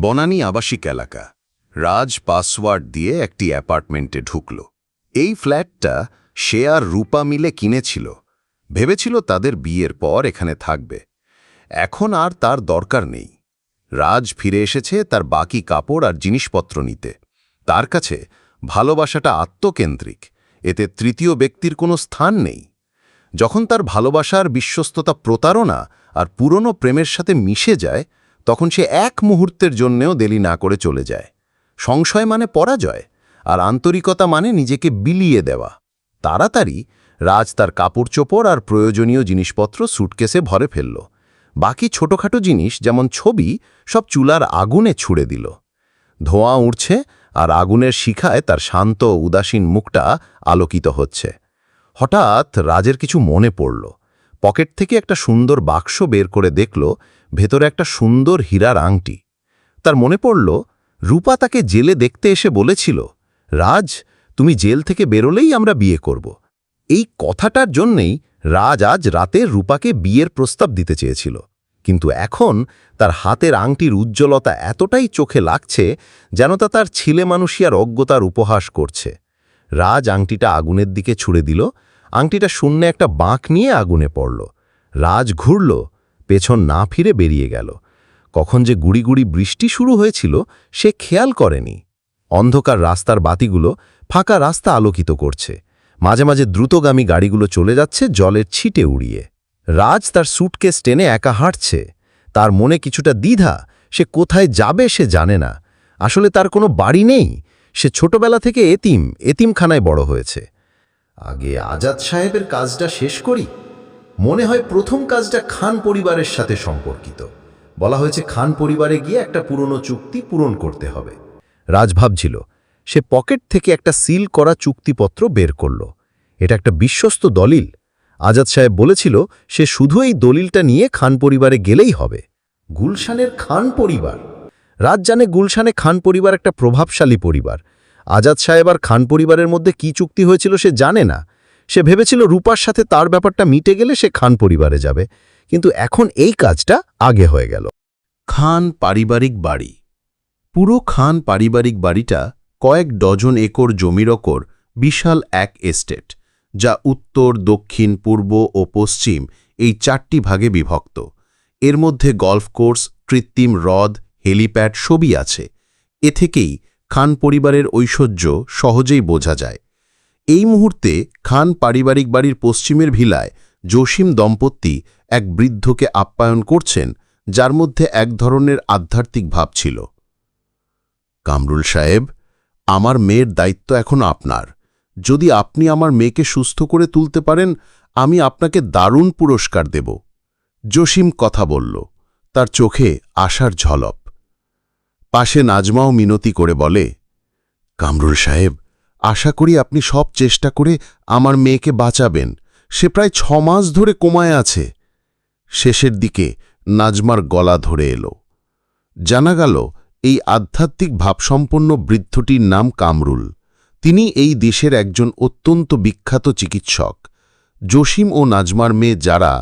বনানী আবাসিক এলাকা। রাজ পাসওয়ার্ড দিয়ে একটি অ্যাপার্টমেন্টে ঢুকল। এই ফ্ল্যাটটা সে আর রূপা মিলে কিনেছিল। ভেবেছিল তাদের বিয়ের পর এখানে থাকবে। এখন আর তার দরকার নেই। রাজ ফিরে এসেছে তার বাকি কাপড় আর জিনিসপত্র নিতে। তার কাছে ভালোবাসাটা আত্মকেন্দ্রিক। এতে তৃতীয় ব্যক্তির কোনো স্থান নেই। যখন তার ভালোবাসার বিশ্বস্ততা প্রতারণা আর পুরনো প্রেমের সাথে মিশে যায় তখন সে এক মুহূর্তের জন্যেও দেরি না করে চলে যায়। সংশয় মানে পরাজয়, আর আন্তরিকতা মানে নিজেকে বিলিয়ে দেওয়া। তাড়াতাড়ি রাজ তার কাপড় চোপড় আর প্রয়োজনীয় জিনিসপত্র সুটকেসে ভরে ফেলল। বাকি ছোটখাটো জিনিস, যেমন ছবি, সব চুলার আগুনে ছুড়ে দিল। ধোঁয়া উঠছে আর আগুনের শিখায় তার শান্ত, উদাসীন মুখটা আলোকিত হচ্ছে। হঠাৎ রাজের কিছু মনে পড়ল। পকেট থেকে একটা সুন্দর বাক্স বের করে দেখল ভেতরে একটা সুন্দর হীরার আংটি তার মনে পড়ল, রূপা তাকে জেলে দেখতে এসে বলেছিল, রাজ, তুমি জেল থেকে বেরোলেই আমরা বিয়ে করব। এই কথাটার জন্যেই রাজ আজ রাতে রূপাকে বিয়ের প্রস্তাব দিতে চেয়েছিল। কিন্তু এখন তার হাতের আংটির উজ্জ্বলতা এতটাই চোখে লাগছে যেন তা তার ছিলে মানুষিয়ার অজ্ঞতার উপহাস করছে। রাজ আংটিটা আগুনের দিকে ছুড়ে দিল, আংটিটা শূন্যে একটা বাঁক নিয়ে আগুনে পড়ল। রাজ ঘুরল পেছন না ফিরে বেরিয়ে গেল। কখন যে গুড়ি গুড়ি বৃষ্টি শুরু হয়েছিল, সে খেয়াল করেনি। অন্ধকার রাস্তার বাতিগুলো ফাঁকা রাস্তা আলোকিত করছে। মাঝে মাঝে দ্রুতগামী গাড়িগুলো চলে যাচ্ছে জলের ছিটে উড়িয়ে। রাজ তার সুটকেস টেনে একা হাঁটছে। তার মনে কিছুটা দ্বিধা, সে কোথায় যাবে সে জানে না। আসলে তার কোনো বাড়ি নেই। সে ছোটবেলা থেকে এতিম, এতিমখানায় বড় হয়েছে। আগে আজাদ সাহেবের কাজটা শেষ করি। মনে হয় প্রথম কাজটা খান পরিবারের সাথে সম্পর্কিত। বলা হয়েছে খান পরিবারে গিয়ে একটা পুরনো চুক্তি পূরণ করতে হবে। রাজ ভাবছিল সে পকেট থেকে একটা সিল করা চুক্তিপত্র বের করল। এটা একটা বিশ্বস্ত দলিল। আজাদ সাহেব বলেছিল, সে শুধু এই দলিলটা নিয়ে খান পরিবারে গেলেই হবে। গুলশানের খান পরিবার। রাজ জানে গুলশানে খান পরিবার একটা প্রভাবশালী পরিবার। আজাদ সাহেব আর খান পরিবারের মধ্যে কি চুক্তি হয়েছিল সে জানে না। সে ভেবেছিল রূপার সাথে তার ব্যাপারটা মিটে গেলে সে খান পরিবারে যাবে। কিন্তু এখন এই কাজটা আগে হয়ে গেল। খান পারিবারিক বাড়ি। পুরো খান পারিবারিক বাড়িটা কয়েক ডজন একর জমির ওপর বিশাল এক এস্টেট, যা উত্তর, দক্ষিণ, পূর্ব ও পশ্চিম এই চারটি ভাগে বিভক্ত। এর মধ্যে গল্ফ কোর্স, কৃত্রিম হ্রদ, হেলিপ্যাড সবই আছে। এ থেকেই খান পরিবারের ঐশ্বর্য সহজেই বোঝা যায়। এই মুহূর্তে খান পারিবারিক বাড়ির পশ্চিমের ভিলায় জসিম দম্পতি এক বৃদ্ধকে আপ্যায়ন করছেন, যার মধ্যে এক ধরনের আধ্যাত্মিক ভাব ছিল। কামরুল সাহেব, আমার মেয়ের দায়িত্ব এখন আপনার। যদি আপনি আমার মেয়েকে সুস্থ করে তুলতে পারেন, আমি আপনাকে দারুণ পুরস্কার দেব। জসিম কথা বলল। তার চোখে আশার ঝলপ পাশে নাজমাও মিনতি করে বলে, কামরুল সাহেব আশা করি আপনি সব চেষ্টা করে আমার মেয়েকে বাঁচাবেন। সে প্রায় ছ মাস ধরে কোমায় আছে। শেষের দিকে নাজমার গলা ধরে এলো। জানা গেল, এই আধ্যাত্মিক ভাবসম্পন্ন বৃদ্ধটির নাম কামরুল। তিনি এই দেশের একজন অত্যন্ত বিখ্যাত চিকিৎসক। জসিম ও নাজমার মেয়ে যারা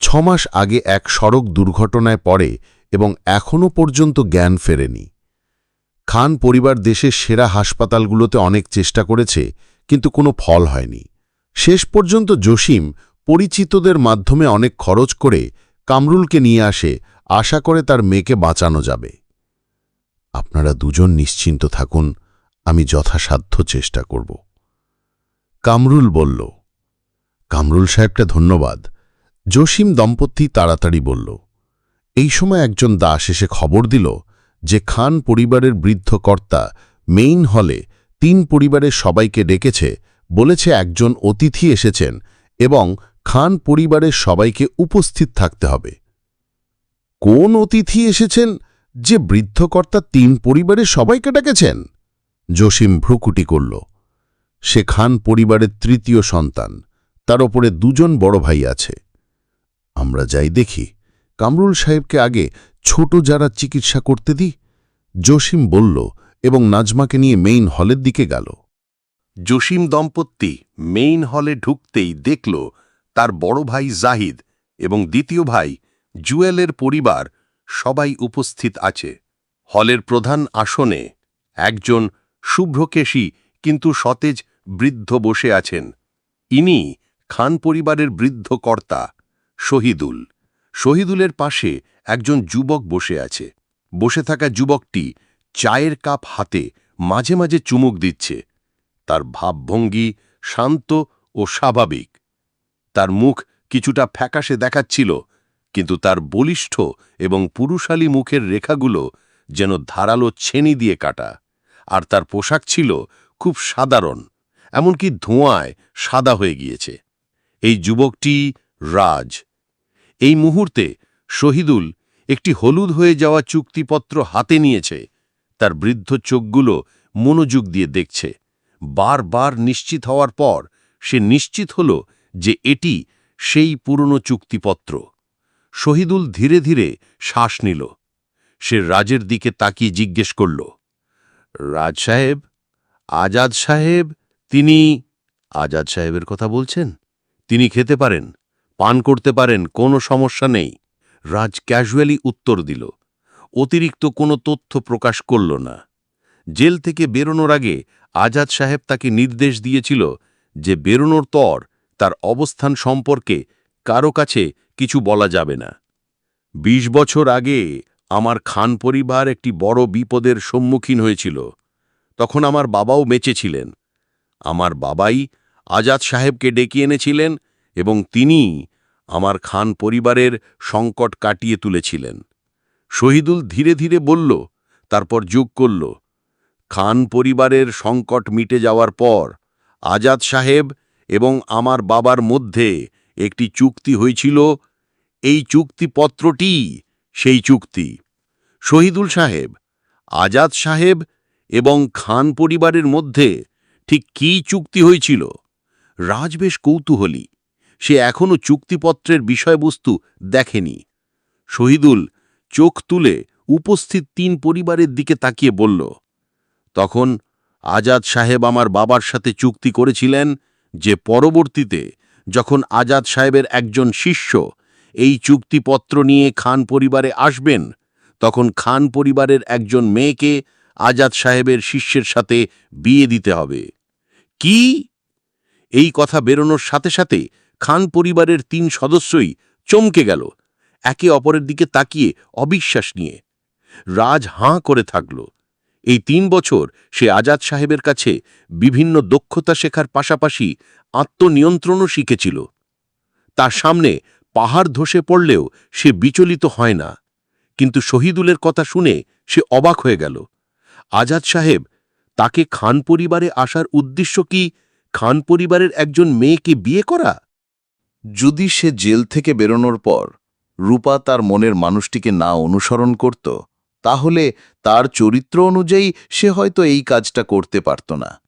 ছমাস আগে এক সড়ক দুর্ঘটনায় পড়ে এবং এখনও পর্যন্ত জ্ঞান ফেরেনি। খান পরিবার দেশের সেরা হাসপাতালগুলোতে অনেক চেষ্টা করেছে, কিন্তু কোনো ফল হয়নি। শেষ পর্যন্ত জসিম পরিচিতদের মাধ্যমে অনেক খরচ করে কামরুলকে নিয়ে আসে, আশা করে তার মেয়েকে বাঁচানো যাবে। আপনারা দুজন নিশ্চিন্ত থাকুন, আমি যথাসাধ্য চেষ্টা করব। কামরুল বলল, কামরুল সাহেবটা ধন্যবাদ। জসিম দম্পতি তাড়াতাড়ি বলল, এই সময় একজন দাস এসে খবর দিল যে খান পরিবারের বৃদ্ধ কর্তা মেইন হলে তিন পরিবারের সবাইকে ডেকেছে, বলেছে একজন অতিথি এসেছেন এবং খান পরিবারের সবাইকে উপস্থিত থাকতে হবে। কোন অতিথি এসেছেন যে বৃদ্ধকর্তা তিন পরিবারের সবাইকে ডেকেছেন? জসিম ভ্রুকুটি করল। সে খান পরিবারের তৃতীয় সন্তান, তার ওপরে দুজন বড় ভাই আছে। আমরা যাই দেখি। কামরুল সাহেবকে আগে ছোট যারা চিকিৎসা করতে দি জসিম বলল এবং নাজমাকে নিয়ে মেইন হলের দিকে গেল। জসিম দম্পতি মেইন হলে ঢুকতেই দেখল তার বড় ভাই জাহিদ এবং দ্বিতীয় ভাই জুয়েলের পরিবার সবাই উপস্থিত আছে। হলের প্রধান আসনে একজন শুভ্রকেশী কিন্তু সতেজ বৃদ্ধ বসে আছেন। ইনি খান পরিবারের বৃদ্ধ কর্তা শহীদুল। শহীদুলের পাশে একজন যুবক বসে আছে। বসে থাকা যুবকটি চায়ের কাপ হাতে মাঝে মাঝে চুমুক দিচ্ছে। তার ভাবভঙ্গি শান্ত ও স্বাভাবিক। তার মুখ কিছুটা ফ্যাকাশে দেখাচ্ছিল, কিন্তু তার বলিষ্ঠ এবং পুরুষালী মুখের রেখাগুলো যেন ধারালো ছেনি দিয়ে কাটা। আর তার পোশাক ছিল খুব সাধারণ, এমনকি ধোঁয়ায় সাদা হয়ে গিয়েছে। এই যুবকটি রাজ। এই মুহূর্তে শহীদুল একটি হলুদ হয়ে যাওয়া চুক্তিপত্র হাতে নিয়েছে। তার বৃদ্ধ চোখগুলো মনোযোগ দিয়ে দেখছে। বারবার নিশ্চিত হওয়ার পর সে নিশ্চিত হল যে এটি সেই পুরনো চুক্তিপত্র। শহীদুল ধীরে ধীরে শ্বাস নিল। সে রাজের দিকে তাকিয়ে জিজ্ঞেস করল, রাজ সাহেব, আজাদ সাহেব, তিনি আজাদ সাহেবের কথা বলছেন? তিনি খেতে পারেন, পান করতে পারেন, কোনো সমস্যা নেই। রাজ ক্যাজুয়ালি উত্তর দিল। অতিরিক্ত কোনো তথ্য প্রকাশ করল না। জেল থেকে বেরোনোর আগে আজাদ সাহেব তাকে নির্দেশ দিয়েছিল যে বেরোনোর তর তার অবস্থান সম্পর্কে কারও কাছে কিছু বলা যাবে না। বিশ বছর আগে আমার খান পরিবার একটি বড় বিপদের সম্মুখীন হয়েছিল। তখন আমার বাবাও বেঁচে ছিলেন। আমার বাবাই আজাদ সাহেবকে ডেকে এনেছিলেন এবং তিনি আমার খান পরিবারের সংকট কাটিয়ে তুলেছিলেন। শহীদুল ধীরে ধীরে বলল, তারপর যোগ করল, খান পরিবারের সংকট মিটে যাওয়ার পর আজাদ সাহেব এবং আমার বাবার মধ্যে একটি চুক্তি হয়েছিল, এই চুক্তিপত্রটি সেই চুক্তি। শহীদুল সাহেব, আজাদ সাহেব এবং খান পরিবারের মধ্যে ঠিক কী চুক্তি হয়েছিল? রাজ বেশ কৌতূহলী। সে এখনও চুক্তিপত্রের বিষয়বস্তু দেখেনি। শহীদুল চোখ তুলে উপস্থিত তিন পরিবারের দিকে তাকিয়ে বলল, তখন আজাদ সাহেব আমার বাবার সাথে চুক্তি করেছিলেন যে পরবর্তীতে যখন আজাদ সাহেবের একজন শিষ্য এই চুক্তিপত্র নিয়ে খান পরিবারে আসবেন, তখন খান পরিবারের একজন মেয়েকে আজাদ সাহেবের শিষ্যের সাথে বিয়ে দিতে হবে। কি? এই কথা বেরোনোর সাথে সাথে খান পরিবারের তিন সদস্যই চমকে গেল। একে অপরের দিকে তাকিয়ে অবিশ্বাস নিয়ে। রাজ হাঁ করে থাকল। এই তিন বছর সে আজাদ সাহেবের কাছে বিভিন্ন দক্ষতা শেখার পাশাপাশি আত্মনিয়ন্ত্রণও শিখেছিল। তার সামনে পাহাড় ধসে পড়লেও সে বিচলিত হয় না। কিন্তু শহীদুলের কথা শুনে সে অবাক হয়ে গেল। আজাদ সাহেব, তাকে খান পরিবারে আসার উদ্দেশ্য কি খান পরিবারের একজন মেয়েকে বিয়ে করা? যদি সে জেল থেকে বেরোনোর পর রূপা তার মনের মানুষটিকে না অনুসরণ করত, তাহলে তার চরিত্র অনুযায়ী সে হয়তো এই কাজটা করতে পারত না।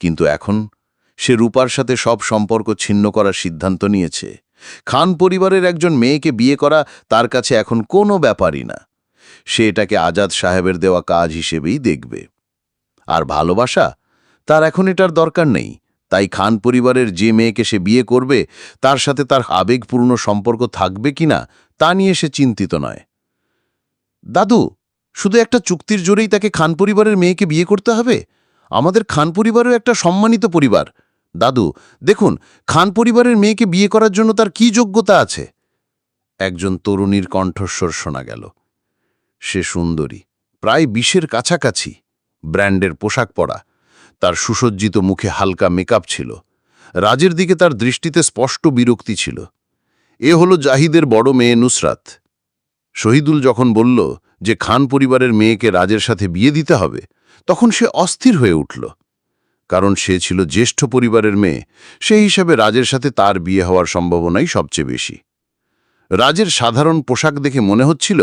কিন্তু এখন সে রূপার সাথে সব সম্পর্ক ছিন্ন করার সিদ্ধান্ত নিয়েছে। খান পরিবারের একজন মেয়েকে বিয়ে করা তার কাছে এখন কোনো ব্যাপারই না। সে এটাকে আজাদ সাহেবের দেওয়া কাজ হিসেবেই দেখবে। আর ভালোবাসা? তার এখন এটার দরকার নেই। তাই খান পরিবারের যে মেয়েকে সে বিয়ে করবে, তার সাথে তার আবেগপূর্ণ সম্পর্ক থাকবে কিনা তা নিয়ে সে চিন্তিত নয়। দাদু, শুধু একটা চুক্তির জোরেই তাকে খান পরিবারের মেয়েকে বিয়ে করতে হবে? আমাদের খান পরিবারও একটা সম্মানিত পরিবার। দাদু, দেখুন, খান পরিবারের মেয়েকে বিয়ে করার জন্য তার কি যোগ্যতা আছে? একজন তরুণীর কণ্ঠস্বর শোনা গেল। সে সুন্দরী, প্রায় বিশের কাছাকাছি, ব্র্যান্ডের পোশাক পরা। তার সুসজ্জিত মুখে হালকা মেকআপ ছিল। রাজের দিকে তার দৃষ্টিতে স্পষ্ট বিরক্তি ছিল। এ হলো জাহিদের বড় মেয়ে নুসরাত। শহীদুল যখন বলল যে খান পরিবারের মেয়েকে রাজের সাথে বিয়ে দিতে হবে, তখন সে অস্থির হয়ে উঠল। কারণ সে ছিল জ্যেষ্ঠ পরিবারের মেয়ে, সেই হিসাবে রাজের সাথে তার বিয়ে হওয়ার সম্ভাবনাই সবচেয়ে বেশি। রাজের সাধারণ পোশাক দেখে মনে হচ্ছিল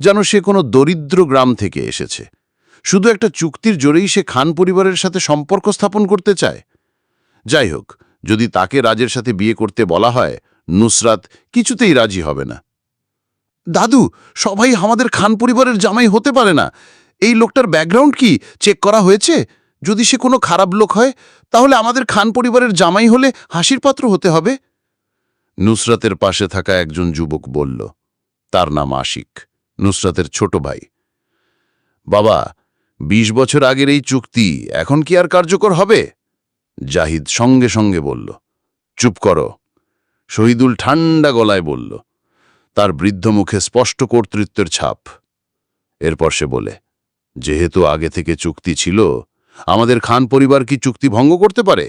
যেন সে কোনো দরিদ্র গ্রাম থেকে এসেছে। শুধু একটা চুক্তির জোরেই সে খান পরিবারের সাথে সম্পর্ক স্থাপন করতে চায়। যাই হোক, যদি তাকে রাজের সাথে বিয়ে করতে বলা হয়, নুসরাত কিছুতেই রাজি হবে না। দাদু, সবাই আমাদের খান পরিবারের জামাই হতে পারে না। এই লোকটার ব্যাকগ্রাউন্ড কি? চেক করা হয়েছে? যদি সে কোনো খারাপ লোক হয়, তাহলে আমাদের খান পরিবারের জামাই হলে হাসির পাত্র হতে হবে। নুসরাতের পাশে থাকা একজন যুবক বলল, তার নাম আশিক, নুসরাতের ছোট ভাই। বাবা ২০ বছর আগের এই চুক্তি এখন কি আর কার্যকর হবে? জাহিদ সঙ্গে সঙ্গে বলল, চুপ করো। শহীদুল ঠান্ডা গলায় বলল, তার বৃদ্ধ মুখে স্পষ্ট কর্তৃত্বের ছাপ। এরপর সে বলে, যেহেতু আগে থেকে চুক্তি ছিল, আমাদের খান পরিবার কি চুক্তি ভঙ্গ করতে পারে?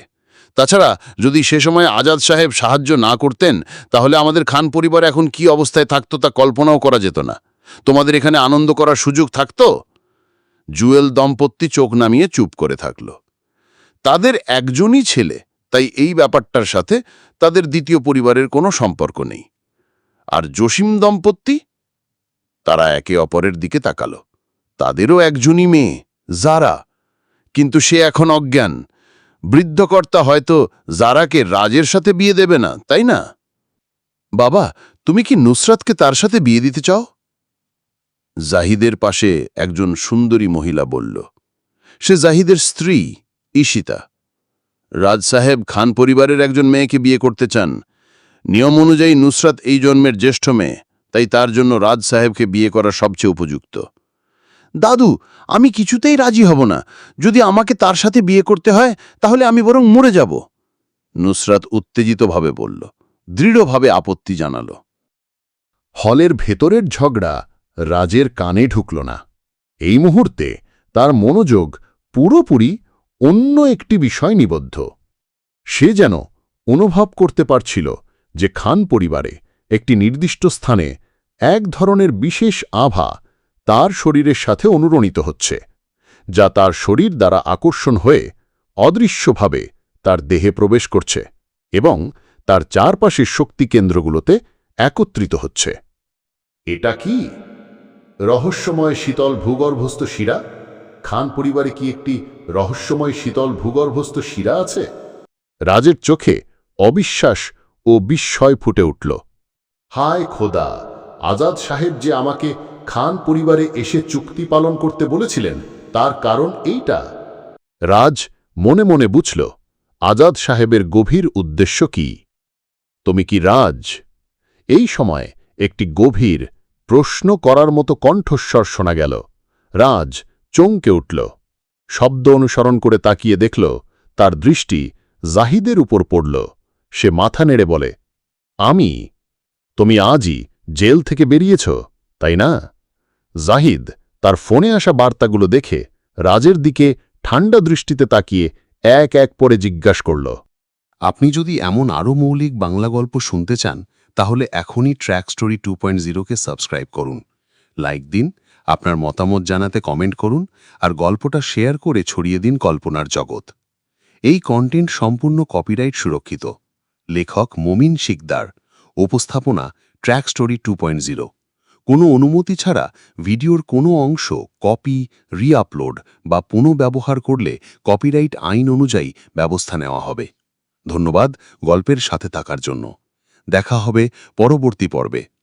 তাছাড়া যদি সে সময় আজাদ সাহেব সাহায্য না করতেন, তাহলে আমাদের খান পরিবার এখন কি অবস্থায় থাকতো তা কল্পনাও করা যেত না। তোমাদের এখানে আনন্দ করার সুযোগ থাকতো? জুয়েল দম্পতি চোখ নামিয়ে চুপ করে থাকল। তাদের একজনই ছেলে, তাই এই ব্যাপারটার সাথে তাদের দ্বিতীয় পরিবারের কোনো সম্পর্ক নেই। আর জসিম দম্পতি? তারা একে অপরের দিকে তাকালো। তাদেরও একজনই মেয়ে, জারা। কিন্তু সে এখন অজ্ঞান। বৃদ্ধকর্তা হয়তো জারাকে রাজের সাথে বিয়ে দেবে না, তাই না? বাবা, তুমি কি নুসরাতকে তার সাথে বিয়ে দিতে চাও? জাহিদের পাশে একজন সুন্দরী মহিলা বলল, সে জাহিদের স্ত্রী, ঈশিতা। রাজ সাহেব খান পরিবারের একজন মেয়েকে বিয়ে করতে চান। নিয়ম অনুযায়ী নুসরাত এই জন্মের জ্যেষ্ঠ মেয়ে, তাই তার জন্য রাজ সাহেবকে বিয়ে করা সবচেয়ে উপযুক্ত। দাদু, আমি কিছুতেই রাজি হব না। যদি আমাকে তার সাথে বিয়ে করতে হয়, তাহলে আমি বরং মরে যাব। নুসরাত উত্তেজিতভাবে বলল, দৃঢ়ভাবে আপত্তি জানাল। হলের ভেতরের ঝগড়া রাজের কানে ঢুকল না। এই মুহূর্তে তার মনোযোগ পুরোপুরি অন্য একটি বিষয় নিবদ্ধ। সে যেন অনুভব করতে পারছিল যে খান পরিবারে একটি নির্দিষ্ট স্থানে এক ধরনের বিশেষ আভা তার শরীরের সাথে অনুরণিত হচ্ছে, যা তার শরীর দ্বারা আকর্ষণ হয়ে অদৃশ্যভাবে তার দেহে প্রবেশ করছে এবং তার চারপাশের শক্তি কেন্দ্রগুলোতে একত্রিত হচ্ছে। এটা কি? রহস্যময় শীতল ভূগর্ভস্থ শিরা? খান পরিবারে কি একটি রহস্যময় শীতল ভূগর্ভস্থ শিরা আছে? রাজের চোখে অবিশ্বাস ও বিস্ময় ফুটে উঠল। হায় খোদা! আজাদ সাহেব যে আমাকে খান পরিবারে এসে চুক্তি পালন করতে বলেছিলেন, তার কারণ এইটা। রাজ মনে মনে বুঝল, আজাদ সাহেবের গভীর উদ্দেশ্য কি? তুমি কি রাজ? এই সময় একটি গভীর প্রশ্ন করার মতো কণ্ঠস্বর শোনা গেল। রাজ চমকে উঠল। শব্দ অনুসরণ করে তাকিয়ে দেখল, তার দৃষ্টি জাহিদের উপর পড়ল। সে মাথা নেড়ে বলে, আমি? তুমি আজই জেল থেকে বেরিয়েছ, তাই না? জাহিদ তার ফোনে আসা বার্তাগুলো দেখে রাজের দিকে ঠান্ডা দৃষ্টিতে তাকিয়ে এক এক পরে জিজ্ঞাসা করল, আপনি যদি এমন আরও মৌলিক বাংলা গল্প শুনতে চান তাহলে এখনই ট্র্যাক স্টোরি টু পয়েন্ট জিরোকে সাবস্ক্রাইব করুন। লাইক দিন, আপনার মতামত জানাতে কমেন্ট করুন, আর গল্পটা শেয়ার করে ছড়িয়ে দিন কল্পনার জগৎ। এই কন্টেন্ট সম্পূর্ণ কপিরাইট সুরক্ষিত। লেখক মমিন শিকদার। উপস্থাপনা ট্র্যাক স্টোরি টু জিরো কোনো অনুমতি ছাড়া ভিডিওর কোনো অংশ কপি রিআপলোড বা পুনঃব্যবহার করলে কপিরাইট আইন অনুযায়ী ব্যবস্থা নেওয়া হবে। ধন্যবাদ গল্পের সাথে থাকার জন্য। দেখা হবে পরবর্তী পর্বে।